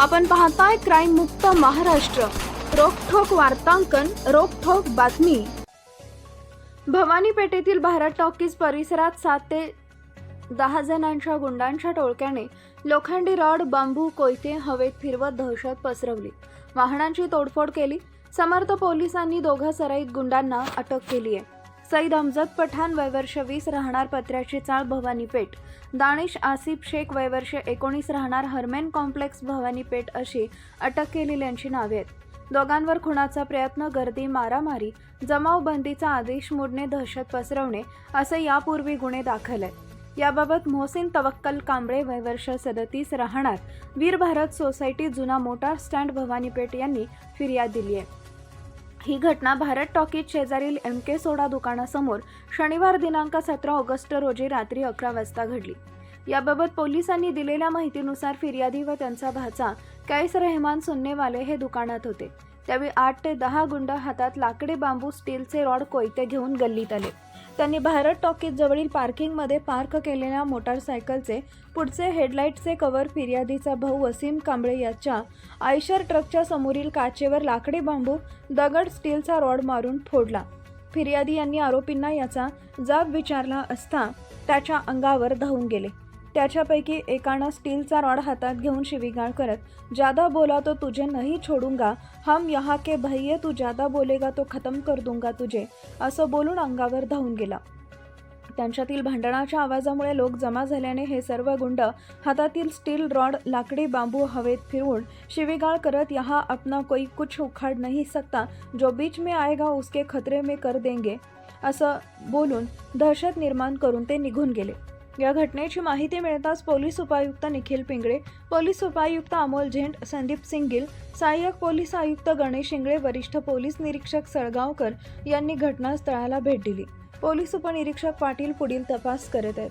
आपण पाहताय क्राईम मुक्त महाराष्ट्र. रोखोक वार्तांकन रोखोक बातमी. भवानी पेठेतील भारत टॉकीज परिसरात सात ते दहा जणांच्या गुंडांच्या टोळक्याने लोखंडी रॉड बांबू कोयते हवेत फिरवत दहशत पसरवली. वाहनांची तोडफोड केली. समर्थ पोलिसांनी दोघा सराईत गुंडांना अटक केली आहे सईद अमजद पठाण वयवर्ष वीस राहणार पत्र्याची चाळ भवानी पेठ. दानिश आसिफ शेख वयवर्ष एकोणीस राहणार हरमेन कॉम्प्लेक्स भवानी पेठ अशी अटक केलेल्यांची नावे आहेत. दोघांवर खुणाचा प्रयत्न गर्दी मारामारी जमावबंदीचा आदेश मोडणे दहशत पसरवणे असे यापूर्वी गुन्हे दाखल आहेत. याबाबत मोहसिन तवक्कल कांबळे वयवर्ष सदतीस राहणार वीर भारत सोसायटी जुना मोटार स्टँड भवानीपेठ यांनी फिर्याद दिली आहे. ही घटना भारत टॉकीज शेजारील एम के सोडा दुकानासमोर शनिवार दिनांक सतरा ऑगस्ट रोजी रात्री अकरा वाजता घडली. याबाबत पोलिसांनी दिलेल्या माहितीनुसार फिर्यादी व त्यांचा भाचा कैस रहमान सुन्नेवाले हे दुकानात होते. त्यावेळी आठ ते दहा गुंड हातात लाकडी बांबू स्टीलचे रॉड कोयते घेऊन गल्लीत आले. त्यांनी भारत टॉकीज जवळील पार्किंगमध्ये पार्क केलेल्या मोटारसायकलचे पुढचे हेडलाईटचे कव्हर फिर्यादीचा भाऊ वसीम कांबळे याच्या आयशर ट्रकच्या समोरील काचेवर लाकडी बांबू दगड स्टीलचा रॉड मारून फोडला. फिर्यादी यांनी आरोपींना याचा जाब विचारला असता त्याच्या अंगावर धावून गेले. त्याच्यापैकी एकानं स्टीलचा रॉड हातात घेऊन शिवीगाळ करत ज्यादा बोला तो तुझे नहीं छोडूंगा हम यहाँ के भैये तू ज्यादा बोलेगा तो खतम कर दूंगा तुझे. असं बोलून अंगावर धावून गेला. त्यांच्यातील भांडणाच्या आवाजामुळे लोक जमा झाल्याने हे सर्व गुंड हातातील स्टील रॉड लाकडी बांबू हवेत फिरवून शिवीगाळ करत यहाँ अपना कोई कुछ उखाड़ नहीं सकता. जो बीच में आएगा उसके खतरे में कर देंगे. असं बोलून दहशत निर्माण करून ते निघून गेले. या घटनेची माहिती मिळताच पोलीस उपायुक्त निखिल पिंगळे पोलीस उपायुक्त अमोल झेंड संदीप सिंगील सहाय्यक पोलीस आयुक्त गणेश इंगळे वरिष्ठ पोलीस निरीक्षक सळगावकर यांनी घटनास्थळाला भेट दिली. पोलीस उपनिरीक्षक पाटील पुढील तपास करत आहेत.